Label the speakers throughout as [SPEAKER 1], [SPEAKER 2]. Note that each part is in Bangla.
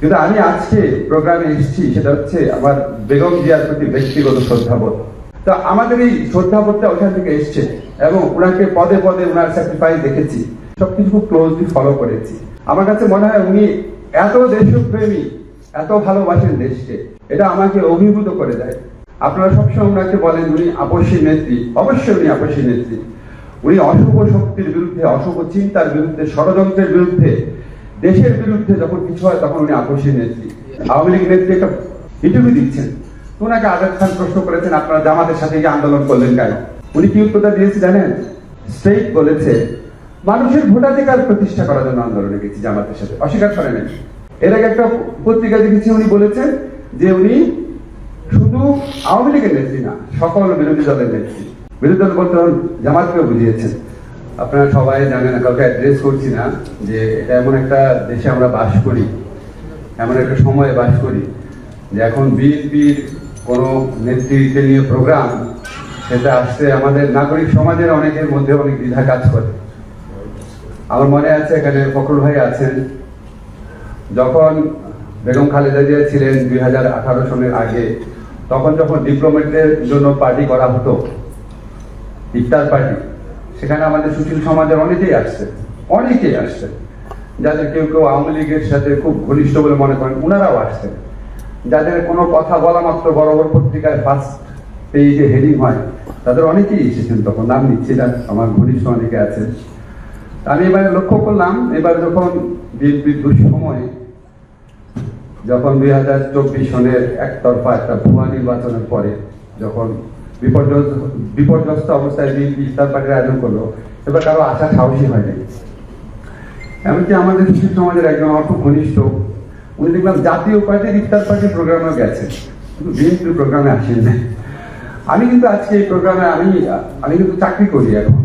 [SPEAKER 1] কিন্তু আমি আজকে প্রোগ্রামে এসেছি, সেটা হচ্ছে আমার বেগম জিয়ার প্রতি ব্যক্তিগত শ্রদ্ধাবোধ। তো আমাদের এই শ্রদ্ধাবোধটা ওখান থেকে এসছে এবং ওনাকে পদে পদে ওনার স্যাক্রিফাইস দেখেছি। সবকিছু ক্লোজলি ফলো করেছি। আমার কাছে মনে হয় উনি এত দেশপ্রেমী, এত ভালোবাসেন দেশকে। এটা আমাকে অভিভূত করে দেয়। আপনারা সবসময় ওনাকে বলেন, উনি আপসী নেত্রী। অবশ্যই উনি আপসী নেত্রী। উনি অশুভ শক্তির বিরুদ্ধে, অশুভ চিন্তার বিরুদ্ধে, ষড়যন্ত্রের বিরুদ্ধে দেশের বিরুদ্ধে যখন কিছু হয়, তখন উনি আপসী নেত্রী। আওয়ামী লীগ নেত্রী একটা ইন্টারভিউ দিচ্ছেন। ওনাকে আজাদ খান প্রশ্ন করেছেন, আপনারা জামাতের সাথে গিয়ে আন্দোলন করলেন কেন? উনি কি উত্তরটা দিয়েছে জানেন? স্ট্রেইট বলেছে, মানুষের ভোটাধিকার প্রতিষ্ঠা করার জন্য আন্দোলনে গেছি জামাতের সাথে। অস্বীকার করে নেন এর আগে একটা পত্রিকা দেখেছি উনি বলেছেন যে উনি শুধু আওয়ামী লীগের নেত্রী না, সকল বিরোধী দলের নেত্রী। বিরোধী দল বলতে জামাতকেও বুঝিয়েছেন। আপনারা সবাই জানেন, কাউকে অ্যাড্রেস করছি না, যে এটা এমন একটা দেশে আমরা বাস করি, এমন একটা সময়ে বাস করি, যে এখন বিএনপির কোনো নেতৃত্বে নিয়ে প্রোগ্রাম সেটা আসতে আমাদের নাগরিক সমাজের অনেকের মধ্যে অনেক দ্বিধা কাজ করে। আমার মনে আছে, এখানে ফখরুল ভাই আছেন। যখন বেগম খালেদা জিয়া ছিলেন দুই হাজার আঠারো সনের আগে, তখন যখন ডিপ্লোমেটদের জন্য পার্টি করা হতো, ইফতার পার্টি সেখানে আমাদের সুশীল সমাজের অনেকেই আসছে অনেকেই আসছে। যাদের কেউ কেউ আওয়ামী লীগের সাথে খুব ঘনিষ্ঠ বলে মনে করেন ওনারাও আসছেন যাদের কোনো কথা বলা মাত্র বড় পত্রিকায় ফার্স্ট পেজে হেডিং হয়, তাদের অনেকেই এসেছেন তখন, নাম নিচ্ছি না, আমার ঘনিষ্ঠ অনেকে আছেন আমি এবারে লক্ষ্য করলাম, এবার যখন বিএনপির দুঃসময়ে যখন দুই হাজার চব্বিশ সনের একতরফা একটা ভুয়া নির্বাচনের পরে, যখন বিপর্যস্ত বিপর্যস্ত অবস্থায় বিএনপি ইফতার পার্টির আয়োজন করল, এবার কারও আশা সাহসী হয়নি। এমনকি আমাদের শিশু সমাজের একজন আমার খুব ঘনিষ্ঠ, উনি দেখলাম জাতীয় পার্টির ইফতার পার্টির প্রোগ্রামে গেছে। কিন্তু বিএনপির প্রোগ্রামে আসেন। না আমি কিন্তু আজকে এই প্রোগ্রামে আমি আমি কিন্তু চাকরি করি এখন।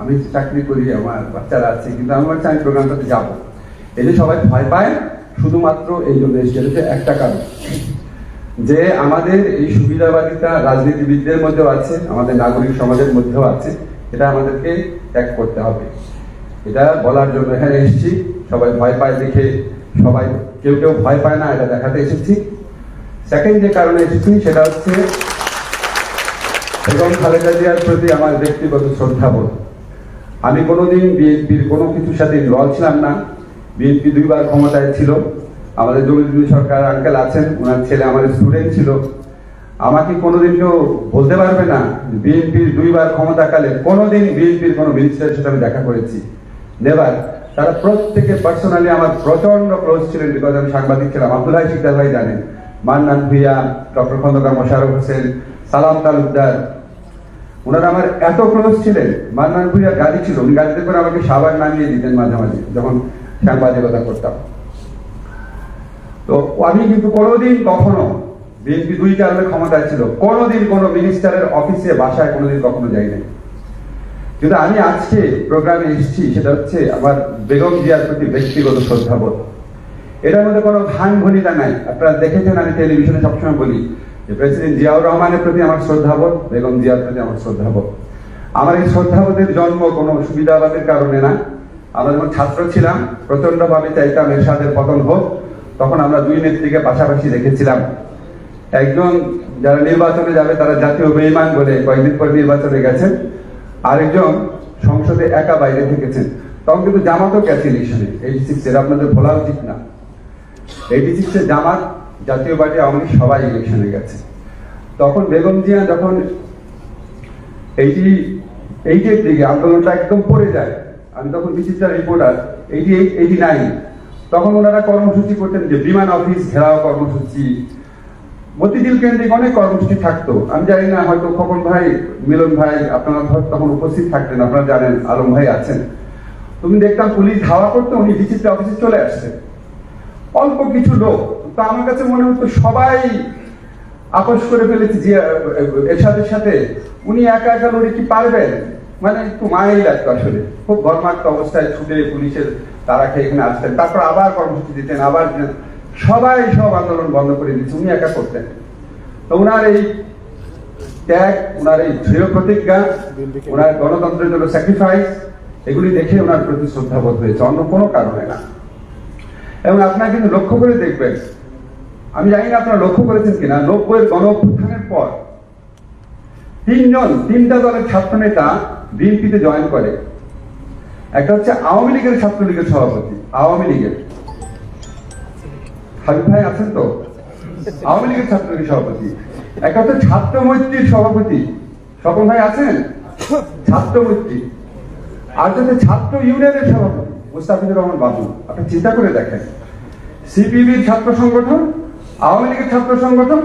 [SPEAKER 1] আমি চাকরি করি, আমার বাচ্চারা আছে, কিন্তু আমি ভাবছি আমি প্রোগ্রামটাতে যাব। এই যে সবাই ভয় পায়, শুধুমাত্র এই জন্য এসে একটা কারণ। যে আমাদের এই সুবিধাবাদিতা রাজনীতিবিদদের মধ্যেও আছে, আমাদের নাগরিক সমাজের মধ্যেও আছে, এটা আমাদেরকে ত্যাগ করতে হবে। এটা বলার জন্য এখানে এসেছি। সবাই ভয় পায় দেখে, সবাই কেউ কেউ ভয় পায় না, এটা দেখাতে এসেছি। সেকেন্ড যে কারণে এসেছি সেটা হচ্ছে এবং খালেদা জিয়ার প্রতি আমার ব্যক্তিগত শ্রদ্ধাবোধ আমি কোনোদিন বিএনপির কোনো কিছুর সাথে ইনভলভ ছিলাম না। বিএনপি দুইবার ক্ষমতায় ছিল। আমাদের জমিদুল সরকার আঙ্কেল আছেন ওনার ছেলে আমার স্টুডেন্ট ছিল। আমাকে কোনোদিন কেউ বলতে পারবে না বিএনপির দুইবার ক্ষমতাকালে কোনোদিন বিএনপির কোনো মিনিস্টারের সাথে আমি দেখা করেছি। নেবার তারা প্রত্যেকে পার্সোনালি আমার প্রচণ্ড ক্লোজ ছিলেন বিকজ আমি সাংবাদিক ছিলাম। আব্দুল্লাহ শিকদার ভাই জানেন, মান্নান ভুইয়া, ডক্টর খন্দকার মোশারফ হোসেন, সালাম তালুকদার। ওনারা আমার এত ক্লোজ ছিলেন, মান্নান ভুইয়ার গাড়ি ছিল, উনি গাড়িতে করে আমাকে সাবান নামিয়ে দিতেন মাঝে মাঝে, যখন সাংবাদিকতা করতাম। তো আমি কিন্তু কোনোদিন কখনো বিএনপি দুই কারণে ক্ষমতায় ছিল। কোনোদিন কোনো মিনিস্টারের অফিসে বাসায় কোনোদিন কখনো যাই নাই। কিন্তু আমি আজকে প্রোগ্রামে এসেছি, সেটা হচ্ছে আমার বেগম জিয়ার প্রতি ব্যক্তিগত শ্রদ্ধাবোধ। এটার মধ্যে কোনো ভান ভনিতা নাই। আপনারা দেখেছেন, আমি টেলিভিশনে সবসময় বলি যে প্রেসিডেন্ট জিয়াউর রহমানের প্রতি আমার শ্রদ্ধাবোধ, বেগম জিয়ার প্রতি আমার শ্রদ্ধাবোধ। আমার এই শ্রদ্ধাবোধের জন্ম কোনো সুবিধাবাদের কারণে না। আমরা যখন ছাত্র ছিলাম প্রচণ্ড ভাবে চাইতাম এরশাদের পতন হোক। তখন আমরা দুই নেত্রীকে পাশাপাশি রেখেছিলাম। একজন যারা নির্বাচনে যাবে, তারা জাতীয় বেইমান বলে কয়েকদিন পর নির্বাচনে গেছেন। আরেকজন সংসদে একা বাইরে থেকেছেন। তখন কিন্তু জামাতও গেছে ইলেকশনে এইটি আপনাদের ভোলা উচিত না। এইটি সিক্সে জামাত, জাতীয় পার্টি, আওয়ামী লীগ সবাই ইলেকশনে গেছে। তখন বেগম জিয়া যখন এইটি, এইটের দিকে আন্দোলনটা একদম পড়ে যায়, আমি তখন Bichitra reporter eighty, eight nine তখন ওনারা কর্মসূচি করতেন যে বিমান অফিস ঘেরাও কর্মসূচি। মতিঝিল কেন্দ্রিক অনেক কর্মসূচি থাকতো। আমি জানি না, হয়তো খোকন ভাই, মিলন ভাই, আপনারা তখন উপস্থিত থাকতেন, আপনারা জানেন, আলম ভাই আছেন। তুমি দেখতাম পুলিশ ধাওয়া করতো, উনি বিচিত্রা অফিসে চলে আসছে। অল্প কিছু লোক। তো আমার কাছে মনে হতো সবাই আপোষ করে ফেলেছে যে, এরশাদের সাথে। উনি একা একা লড়ে কি পারবেন? মানে একটু মায়াই লাগতো আসলে। খুব গরমাক্ত অবস্থায় ছুটে পুলিশের তারা খেয়ে এখানে আসতেন। তারপর আবার কর্মসূচি দিতেন আবার। সবাই সব আন্দোলন বন্ধ করে দিচ্ছে উনি একা করতেন। তো ওনার এই ত্যাগ ওনার এই দৃঢ় প্রতিজ্ঞা ওনার গণতন্ত্রের জন্য স্যাক্রিফাইস এগুলি দেখে ওনার প্রতি শ্রদ্ধাবোধ হয়েছে অন্য কোনো কারণে না। এবং আপনারা কিন্তু লক্ষ্য করে দেখবেন আমি জানি না আপনারা লক্ষ্য করেছেন কিনা নব্বইয়ের গণ অভ্যুত্থানের পর তিনজন তিনটা দলের ছাত্র নেতা বিএনপিতে জয়েন করে। একটা হচ্ছে আওয়ামী লীগের ছাত্রলীগের সভাপতি, আওয়ামী লীগের। হাবিব ভাই আছেন তো? আওয়ামী লীগের ছাত্রলীগের সভাপতি। একটা হচ্ছে ছাত্র মৈত্রীর সভাপতি। স্বপন ভাই আছেন? ছাত্র মৈত্রী আর হচ্ছে ছাত্র ইউনিয়নের সভাপতি, মুস্তাফিজুর রহমান বাবু। আপনি চিন্তা করে দেখেন। সিপিবির ছাত্র সংগঠন, আওয়ামী লীগের ছাত্র সংগঠন,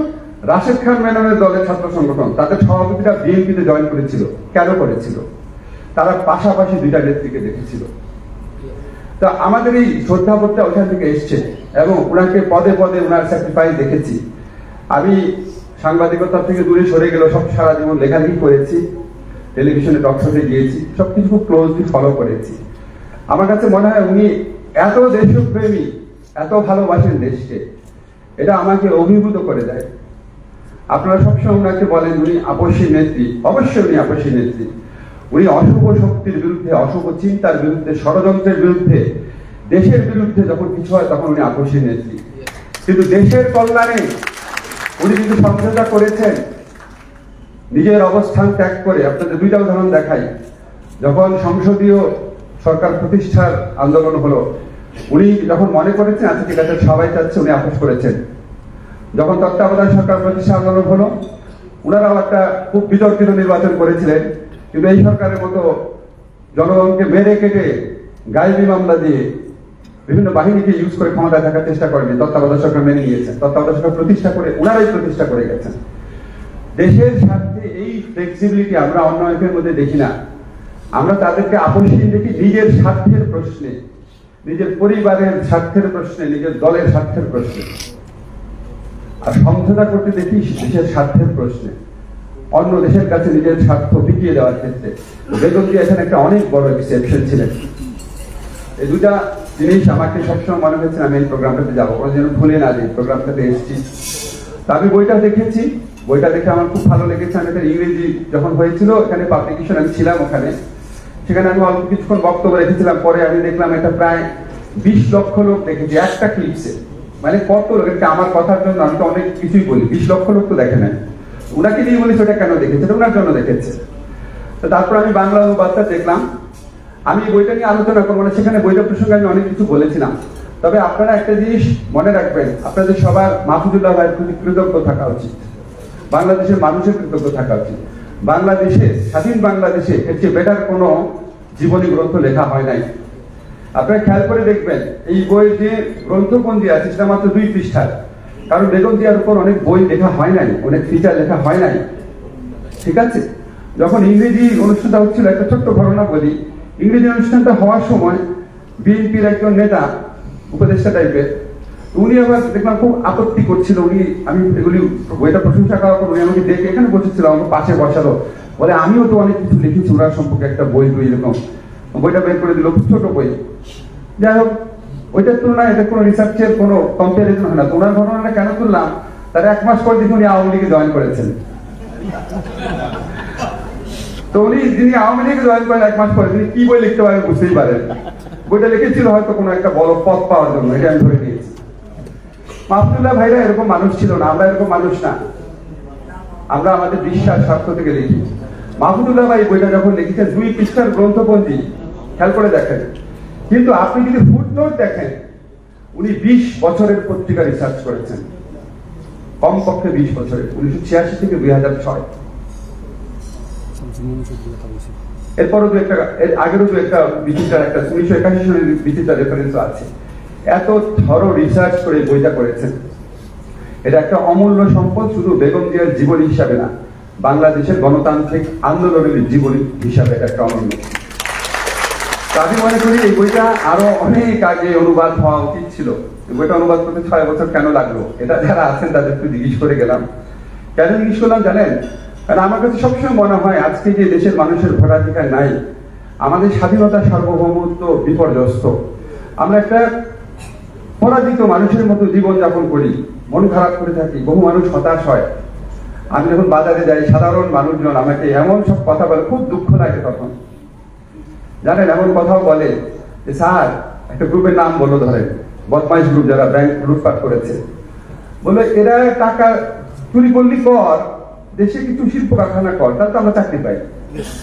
[SPEAKER 1] রাশেদ খান মেননের দলের ছাত্র সংগঠন, তাদের সভাপতিরা বিএনপিতে জয়েন করেছিল। কেন করেছিল? তারা পাশাপাশি দুইটা নেত্রীকে দেখেছিল। তো আমাদের এই শ্রদ্ধাবোধটা ওখান থেকে এসছে এবং ওনাকে পদে পদে ওনার স্যাক্রিফাইস দেখেছি। আমি সাংবাদিকতা থেকে দূরে সরে গেলেও সব সারা জীবন লেখালেখি করেছি টেলিভিশনে টকশোতে গিয়েছি, সবকিছু খুব ক্লোজলি ফলো করেছি। আমার কাছে মনে হয় উনি এত দেশপ্রেমী, এত ভালোবাসেন দেশকে, এটা আমাকে অভিভূত করে দেয়। আপনারা সবসময় ওনাকে বলেন উনি আপসী নেত্রী, অবশ্যই উনি আপসী নেত্রী। উনি অশুভ শক্তির বিরুদ্ধে, অশুভ চিন্তার বিরুদ্ধে, ষড়যন্ত্রের বিরুদ্ধে, দেশের বিরুদ্ধে যখন কিছু হয় তখন উনি আপসী নেত্রী। কিন্তু দেশের কল্যাণে উনি কিন্তু সমঝোতা করেছেন, নিজের অবস্থান ত্যাগ করে। আপনাদের দুইটা উদাহরণ দেখাই। যখন সংসদীয় সরকার প্রতিষ্ঠার আন্দোলন হলো, উনি যখন মনে করেছেন আচ্ছা ঠিক আছে, সবাই চাচ্ছে, উনি আপোষ করেছেন। যখন তত্ত্বাবধায়ক সরকার প্রতিষ্ঠা আন্দোলন হলো ওনারাও একটা খুব বিতর্কিত নির্বাচন করেছিলেন। কিন্তু এই সরকারের মতো জনগণকে মেরে কেটে গায়েবী মামলা দিয়ে বিভিন্ন বাহিনীকে ইউজ করে ক্ষমতায় থাকার চেষ্টা করেনি, তত্ত্বাবধায়ক সরকার মেনে নিয়েছেন তত্ত্বাবধায়ক সরকার প্রতিষ্ঠা করে, ওনারাই প্রতিষ্ঠা করে গেছেন। দেশের স্বার্থে এই ফ্লেক্সিবিলিটি আমরা অন্য অনেকের মধ্যে দেখি না। আমরা তাদেরকে আপসহীন দেখি নিজের স্বার্থের প্রশ্নে, নিজের পরিবারের স্বার্থের প্রশ্নে, নিজের দলের স্বার্থের প্রশ্নে। আর সমঝোতা করতে দেখি দেশের স্বার্থের প্রশ্নে। অন্য দেশের কাছে নিজের স্বার্থ বিকিয়ে দেওয়ার ক্ষেত্রে বেগম জিয়া এখানে একটা অনেক বড় এক্সেপশন ছিলেন। এই দুটা জিনিস আমাকে সবসময় মনে হয়েছে আমি এই প্রোগ্রামটাতে যাব। কোনো যেন ভুলে না দিই প্রোগ্রামটাতে এসেছি। তা আমি বইটা দেখেছি। বইটা দেখে আমার খুব ভালো লেগেছে। আমি একটা ইংরেজি যখন হয়েছিল, এখানে পাবলিকেশন আমি ছিলাম ওখানে। সেখানে আমি অল্প কিছুক্ষণ বক্তব্য রেখেছিলাম। পরে আমি দেখলাম এটা প্রায় বিশ লক্ষ লোক দেখেছি, একটা ক্লিপসে মানে কত লোক আমার কথার জন্য আমি তো অনেক কিছুই বলি। বিশ লক্ষ লোক তো দেখে নাই। ওনাকে দিয়ে বলেছি, ওটা কেন দেখেছে ওনার জন্য দেখেছে। তো তারপর আমি বাংলা অনুবাদটা দেখলাম। আমি বইটা নিয়ে আলোচনা করব না, সেখানে বইটা প্রসঙ্গে আমি অনেক কিছু বলেছিলাম। তবে আপনারা একটা জিনিস মনে রাখবেন, আপনাদের সবার মাহফুজুল্লাহ ভাইয়ের প্রতি কৃতজ্ঞ থাকা উচিত। বাংলাদেশের মানুষের কৃতজ্ঞ থাকা উচিত। বাংলাদেশে, স্বাধীন বাংলাদেশে এর চেয়ে বেটার কোনো জীবনী গ্রন্থ লেখা হয় নাই। আপনারা খেয়াল করে দেখবেন, এই বইয়ের যে গ্রন্থপঞ্জি আছে, সেটা মাত্র দুই পৃষ্ঠার। কারণ বেগম জিয়ার উপর অনেক বই লেখা হয় নাই, অনেক ফিচার লেখা হয় নাই। ঠিক আছে? যখন ইংরেজি অনুষ্ঠানটা হচ্ছিল, একটা ছোট্ট ঘটনা বলি। ইংরেজি অনুষ্ঠানটা হওয়ার সময় বিএনপির একজন নেতা, উপদেষ্টা টাইপের, উনি আবার দেখলাম খুব আপত্তি করছিল। উনি, আমি এগুলি বইটা প্রশংসা করার পর উনি আমাকে দেখে এখানে বসেছিল, আমাকে পাশে বসালো। বলে, আমিও তো অনেক কিছু লিখেছি ওনার সম্পর্কে একটা বই বই এরকম। বইটা বের করে দিল ছোট বই। যাই হোক ওইটার তুলনায় এটা কোনো রিসার্চের কোনো কম্পারিজন হয় না। ওনার ঘটনাটা কেন তুললাম? তার এক মাস পর দেখুন উনি আওয়ামী লীগে জয়েন করেছেন। তো উনি যিনি আওয়ামী লীগে জয়েন করেন এক মাস পরে, তিনি কি বই লিখতে পারেন বুঝতেই পারেন। বইটা লিখেছিল হয়তো কোনো একটা বড় পথ পাওয়ার জন্য, এটা আমি ধরে নিয়েছি। মাহফুল্লাহ ভাইরা এরকম মানুষ ছিল না, আমরা এরকম মানুষ না। আমরা আমাদের বিশ্বাস স্বার্থ থেকে লিখি। মাহমুদুল্লাহ ভাই বইটা যখন লিখেছেন, দুই পৃষ্ঠার গ্রন্থপঞ্জি, খেয়াল করে দেখেন। কিন্তু আপনি যদি ফুটনোট দেখেন, উনি বিশ বছরের পত্রিকা রিসার্চ করেছেন। কমপক্ষে বিশ বছরের, উনিশশো ছিয়াশি থেকে দুই হাজার ছয়। এরপরও দু একটা, এর আগেরও দু একটা বিচিত্রার একটা, উনিশশো একাশি সালের বিচিত্রার রেফারেন্স আছে। এত থরো রিসার্চ করে বইটা করেছেন। এটা একটা অমূল্য সম্পদ, শুধু বেগম জিয়ার জীবনী হিসাবে না, বাংলাদেশের গণতান্ত্রিক আন্দোলনের জীবনী হিসাবে এটা একটা অনন্য আমি মনে করি এই বইটা আরও অনেক আগে অনুবাদ হওয়া উচিত ছিল। বইটা অনুবাদ করতে ছয় বছর কেন লাগল? এটা যারা আছেন তাদের একটু জিজ্ঞেস করে গেলাম। কেন জিজ্ঞেস করলাম জানেন? কারণ আমার কাছে সবসময় মনে হয় আজকে যে দেশের মানুষের ভোটাধিকার নাই, আমাদের স্বাধীনতা সার্বভৌমত্ব বিপর্যস্ত। আমরা একটা পরাজিত মানুষের মতো জীবন যাপন করি, মন খারাপ করে থাকি, বহু মানুষ হতাশ হয়। আমি যখন বাজারে যাই, সাধারণ মানুষজন আমাকে এমন সব কথা বলে, খুব দুঃখ লাগে তখন। জানেন, এমন কথাও বলে যে, স্যার, একটা গ্রুপের নাম বলল ধরেন, বদমাইশ গ্রুপ যারা ব্যাংক লুটপাট করেছে। বলে, এরা টাকা চুরি করলি কর, দেশে কিছু শিল্প কারখানা কর, তাহলে তো আমরা চাকরি পাই।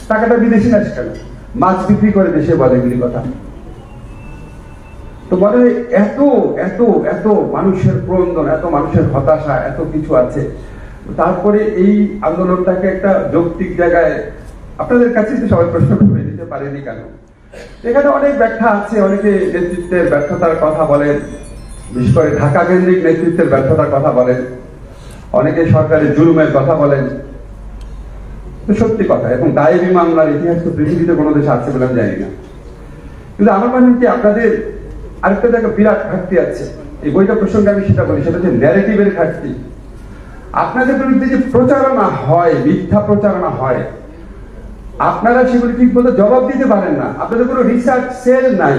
[SPEAKER 1] টাকাটা বিদেশি না সেখানে মাছ বিক্রি করে দেশে বলে এগুলি কথা। তো বলে, এত এত এত মানুষের ক্রন্দন, এত মানুষের হতাশা, এত কিছু আছে। তারপরে এই আন্দোলনটাকে একটা যৌক্তিক জায়গায়, আপনাদের কাছে সবাই প্রশ্ন করে দিতে পারেনি কেন? এখানে অনেক ব্যাখ্যা আছে, অনেকে নেতৃত্বের ব্যর্থতার কথা বলেন, বিশেষ করে ঢাকা কেন্দ্রিক নেতৃত্বের ব্যর্থতার কথা বলেন, অনেকে সরকারের জুলুমের কথা বলেন। সত্যি কথা, এবং দায়েবী মামলার ইতিহাস তো পৃথিবীতে কোনো দেশে আছে বলে আমি জানি না। কিন্তু আমার মনে হয় আপনাদের আরেকটা জায়গা বিরাট ঘাটতি আছে, এই বইটা প্রসঙ্গে আমি সেটা বলি, সেটা হচ্ছে ন্যারেটিভের ঘাটতি। আপনাদের বিরুদ্ধে যে প্রচারণা হয়, মিথ্যা প্রচারণা হয় আপনারা সেগুলি ঠিক মতো জবাব দিতে পারেন না। আপনাদের কোনো রিসার্চ সেল নাই।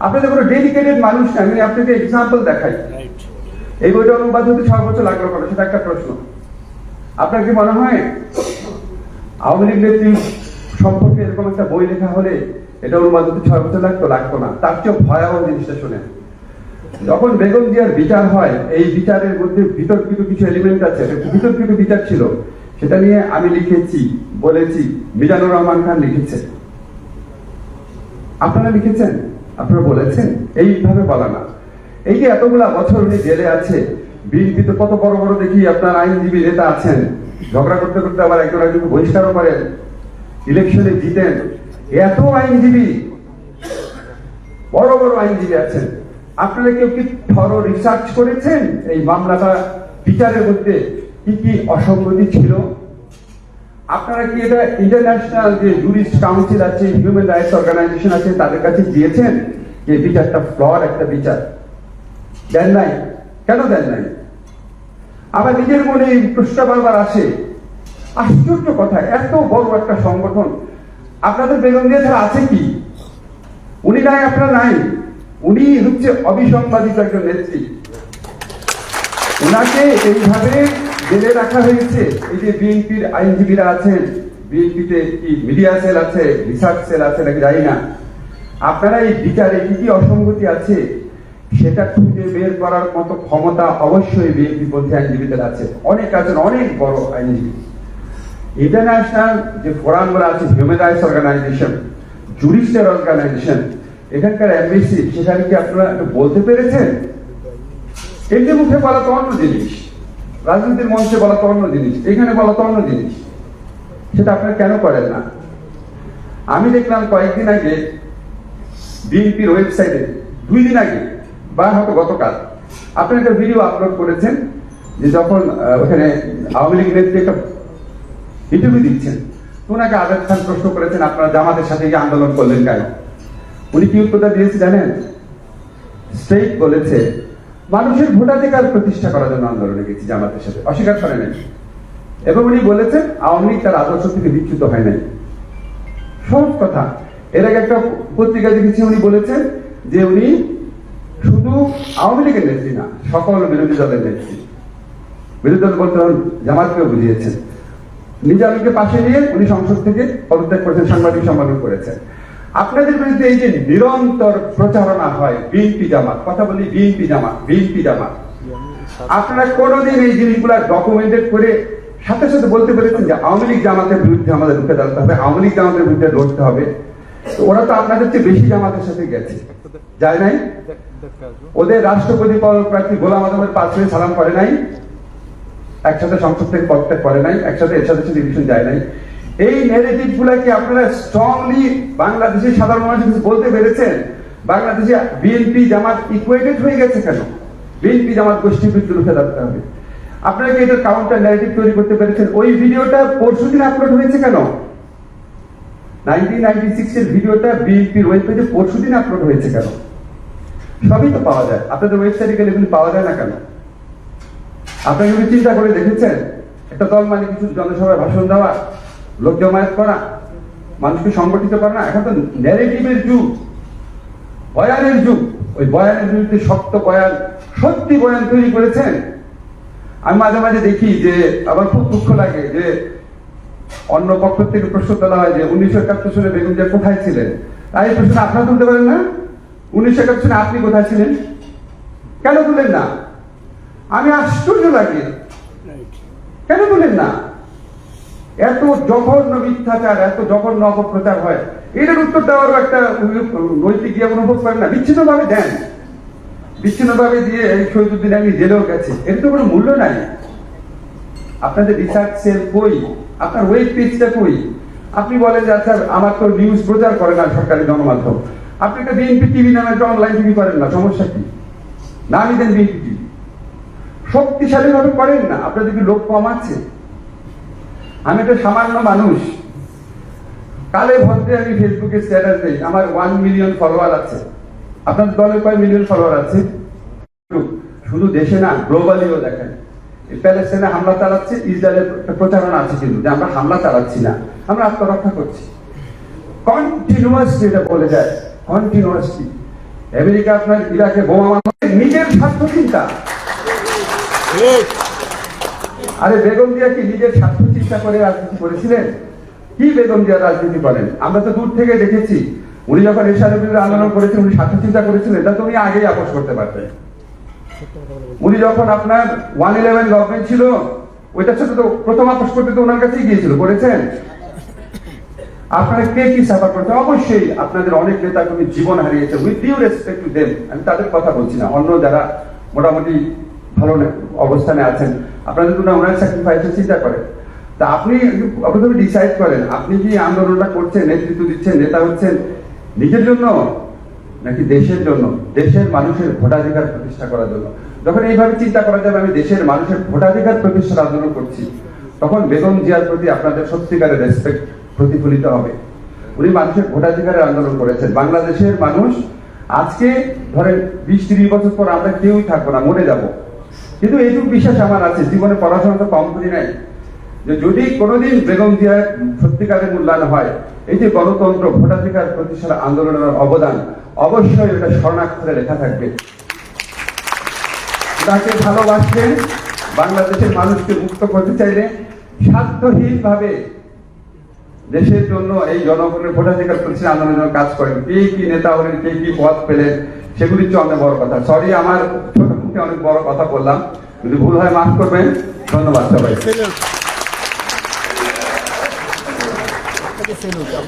[SPEAKER 1] আপনাদের কোনো ডেডিকেটেড মানুষ নাই। আমি আপনাকে এক্সাম্পল দেখাই। এই বইটা অনুবাদ হতে ছয় বছর লাগল কেন সেটা একটা প্রশ্ন। আপনার কি মনে হয় আওয়ামী লীগ নেত্রী সম্পর্কে এরকম একটা বই লেখা হলে এটা অনুবাদ হতে ছয় বছর লাগতো? লাগতো না। তার চেয়ে ভয়াবহ জিনিসটা শুনে যখন বেগম জিয়ার বিচার হয় এই বিচারের মধ্যে বিতর্কিত কিছু এলিমেন্ট আছে। বিতর্কিত বিচার ছিল। সেটা নিয়ে আমি লিখেছি, বলেছি, মিজানুর রহমান খান লিখেছে আপনারা লিখেছেন? আপনারা বলেছেন? এইভাবে বলা না। এই যে এতগুলা বছর উনি জেলে আছে বিএনপিতে কত বড় বড় দেখি আপনার আইনজীবী নেতা আছেন। ঝগড়া করতে করতে আবার একজন একজনকে বহিষ্কারও করেন। ইলেকশনে জিতেন। এত আইনজীবী, বড় বড় আইনজীবী আছেন। আপনারা কেউ কি থর রিসার্চ করেছেন? এই মামলাটা বিচারের মধ্যে কি কি অসঙ্গতি ছিল? আপনারা কি এটা ইন্টারন্যাশনাল যে জুরিস্ট কাউন্সিল আছে হিউম্যান রাইটস অর্গানাইজেশন আছে, তাদের কাছে দিয়েছেন যে বিচারটা ফ্লর একটা বিচার। দেন নাই? কেন দেন নাই? আবার নিজের মনে এই প্রশ্ন বারবার আসে। আশ্চর্য কথা, এত বড় একটা সংগঠন। আপনাদের বেগম দিয়ে ছাড়া আছে কি? উনি নাই, আপনারা নাই। উনি হচ্ছে অবিসংবাদিত একজন নেত্রী। ওনাকে এইভাবে জেলে রাখা হয়েছে। এই যে বিএনপির আইনজীবীরা আছেন, বিএনপিতে কি মিডিয়া সেল আছে, রিসার্চ সেল আছে নাকি জানি না। আপনারা এই বিচারে কি কি অসঙ্গতি আছে, সেটা খুঁজে বের করার মতো ক্ষমতা অবশ্যই বিএনপি পন্থী আইনজীবীদের আছে। অনেক আছেন, অনেক বড় আইনজীবী। ইন্টারন্যাশনাল যে ফোরামগুলো আছে, human rights organization, judicial organization, এখানকার এমবিসি সেখানে কি আপনারা বলতে পেরেছেন? এমনি মুখে বলা তো অন্য জিনিস। রাজনীতির মঞ্চে বলা তো অন্য জিনিস, এখানে বলা তো অন্য জিনিস। সেটা আপনারা কেন করেন না? আমি দেখলাম কয়েকদিন আগে বিএনপির ওয়েবসাইটে, দুই দিন আগে বা হয়তো গতকাল আপনি একটা ভিডিও আপলোড করেছেন যে যখন ওখানে আওয়ামী লীগ নেত্রী একটা ইন্টারভিউ দিচ্ছেন, ওনাকে আজাদ খান প্রশ্ন করেছেন, আপনারা জামাতের সাথে গিয়ে আন্দোলন করলেন কেন? উনি কি উত্তরটা দিয়েছে জানেন? স্টেট বলেছে মানুষের ভোটাধিকার প্রতিষ্ঠা করার জন্য আন্দোলনে গেছি জামাতের সাথে। অস্বীকার করে নাই। এবং উনি বলেছেন, আওয়ামী লীগ তার আদর্শ থেকে বিচ্যুত হয় নাই। সব কথা। এর আগে একটা পত্রিকা দেখেছি উনি বলেছেন যে উনি শুধু আওয়ামী লীগের নেত্রী না, সকল বিরোধী দলের নেত্রী। বিরোধী দল বলতে জামাতকেও বুঝিয়েছেন। নিজামীকে পাশে নিয়ে উনি সংসদ থেকে পদত্যাগ করেছেন, সাংবাদিক সম্মেলন করেছেন। আপনাদের বিরুদ্ধে এই যে নিরন্তর প্রচারণা হয়, বিএনপি জামাত, কথা বলি বিএনপি জামাত বিএনপি জামাত। আপনারা কোনোদিন এই জিনিসগুলা ডকুমেন্টেড করে সাথে সাথে বলতে পেরেছেন যে আওয়ামী লীগ জামাতের বিরুদ্ধে আমাদের রুখে দাঁড়াতে হবে, আওয়ামী লীগ জামাতের বিরুদ্ধে লড়তে হবে। ওরা তো আপনাদের চেয়ে বেশি জামাতের সাথে গেছে। যায় নাই? ওদের রাষ্ট্রপতি প্রার্থী গোলাম আদমের পাশে সালাম করে নাই। একসাথে সংসদ থেকে পদত্যাগ করে নাই, একসাথে এর সাথে যায় নাই। এই নেগেটিভ গুলাকে আপনারা স্ট্রংলি বাংলাদেশের সাধারণ মানুষ বলতে পেরেছেন? বাংলাদেশে বিএনপি জামাত ইকুয়েটেড হয়ে গেছে কেন? বিএনপি জামাত গোষ্ঠীর বিরুদ্ধে রুখে দাঁড়াতে হবে। আপনারা কি এটার কাউন্টার ন্যারেটিভ তৈরি করতে পেরেছেন? ওই ভিডিওটা পরশুদিন আপলোড হয়েছে কেন? নাইনটিন নাইনটি সিক্স এর ভিডিওটা বিএনপির ওয়েবসাইটে পেজে পরশুদিন আপলোড হয়েছে কেন? সবই তো পাওয়া যায়। আপনাদের ওয়েবসাইটে গেলে এগুলি পাওয়া যায় না কেন? আপনাকে কি চিন্তা করে দেখেছেন, একটা দল মানে কিছু জনসভায় ভাষণ দেওয়া লোক জমায়েত করা মানুষকে সংগঠিত করা না এখন তো ন্যারেটিভের যুগ। বয়ানের যুগ। ওই বয়ানের বিরুদ্ধে শক্ত বয়ান সত্যি বয়ান তৈরি করেছেন। আমি মাঝে মাঝে দেখি যে আমার খুব দুঃখ লাগে যে অন্য পক্ষ থেকে প্রশ্ন তোলা হয় যে উনিশশো একাত্তর সালে বেগম জিয়া কোথায় ছিলেন? তাই প্রশ্ন আপনারা তুলতে পারেন না? উনিশশো একাত্তর সালে আপনি কোথায় ছিলেন? কেন তুলেন না? আমি আশ্চর্য লাগে। কেন তুলেন না? এত জঘন্য মিথ্যাচার, এত জঘন্য অপপ্রচার হয়। এটার উত্তর দেওয়ারও একটা নৈতিক ইয়ে অনুভব করেন না। বিচ্ছিন্ন ভাবে দেন। বিচ্ছিন্ন ভাবে দিয়ে শহীদুদ্দিন আমি জেলেও গেছে। এর তো কোনো মূল্য নাই। আপনাদের রিসার্চ সেল কই? আপনার ওয়েব পেজটা কই? আপনি বলেন যে আচ্ছা আমার তো নিউজ প্রচার করে না সরকারি গণমাধ্যম। আপনি একটা বিএনপি টিভি নামে একটা অনলাইন টিভি করেন না, সমস্যা কি? নামই দেন বিএনপি টিভি। শক্তিশালী ভাবে করেন না। আপনাদের কি লোক কম আছে? আমি তো সামান্য মানুষ। কালে ভদ্রে আমি ফেসবুকে স্ট্যাটাস দিই। আমার ওয়ান মিলিয়ন ফলোয়ার আছে। আপনার দলে কয় মিলিয়ন ফলোয়ার আছে? শুধু দেশে না গ্লোবালিও দেখেন। প্যালেস্টাইনে হামলা চালাচ্ছে ইসরায়েলের প্রচারণা আছে কিন্তু, যে আমরা হামলা চালাচ্ছি না। আমরা আত্মরক্ষা করছি। কন্টিনিউয়াসলি এটা বলে যায় কন্টিনিউয়াসলি আমেরিকা আপনার ইরাকে বোমা নিজের স্বার্থ চিন্তা আরে বেগম দিয়া কি নিজের স্বার্থ চিন্তা করে রাজনীতি করেছিলেন? কি বেগম দিয়া রাজনীতি করেন? আমরা তো দূর থেকে দেখেছি, উনি যখন এরশাদের বিরুদ্ধে আন্দোলন করেছেন, উনি স্বার্থ চিন্তা করেছিলেন। এটা তো উনি আগেই আপোষ করতে পারতেন। উনি যখন আপনার ওয়ান ইলেভেন গভর্নমেন্ট ছিল, ওইটার সাথে তো প্রথম আপোষ করতে তো ওনার কাছেই গিয়েছিল, করেছেন? আপনারা কে কি সাফার করতে অবশ্যই আপনাদের অনেক নেতা কর্মী জীবন হারিয়েছে। With due respect to them আমি তাদের কথা বলছি না। অন্য যারা মোটামুটি ভালো অবস্থানে আছেন। আপনাদের জন্য ওনার স্যাক্রিফাইসের চিন্তা করেন। তা আপনি প্রথমে ডিসাইড করেন, আপনি কি আন্দোলনটা করছেন, নেতৃত্ব দিচ্ছেন, নেতা হচ্ছেন নিজের জন্য নাকি দেশের জন্য? দেশের মানুষের ভোটাধিকার প্রতিষ্ঠা করার জন্য। যখন এইভাবে চিন্তা করা যাবে, আমি দেশের মানুষের ভোটাধিকার প্রতিষ্ঠার আন্দোলন করছি, তখন বেগম জিয়ার প্রতি আপনাদের সত্যিকারের রেসপেক্ট প্রতিফলিত হবে। উনি মানুষের ভোটাধিকারের আন্দোলন করেছেন। বাংলাদেশের মানুষ আজকে ধরেন বিশ তিরিশ বছর পর আমরা কেউই থাকব না মনে যাব। কিন্তু এইটুকু বিশ্বাস আমার আছে। জীবনে পড়াশোনা তো কম করি নাই। যে যদি কোনোদিন বেগম জিয়ার সত্যিকারের মূল্যায়ন হয়, এই যে গণতন্ত্র, ভোটাধিকার প্রতিষ্ঠার আন্দোলনের অবদান, অবশ্যই এটা স্বর্ণাক্ষরে লেখা থাকবে। তাকে ভালোবাসবেন বাংলাদেশের মানুষকে মুক্ত করতে চাইলে স্বার্থহীন ভাবে দেশের জন্য এই জনগণের ভোটাধিকার প্রতিষ্ঠা আন্দোলনের কাজ করেন। কে কি নেতা হলেন, কে কি পদ পেলেন, সেগুলি হচ্ছে বড় কথা। সরি আমার মুখে অনেক বড় কথা বললাম। যদি ভুল হয় মাফ করবেন। ধন্যবাদ সবাই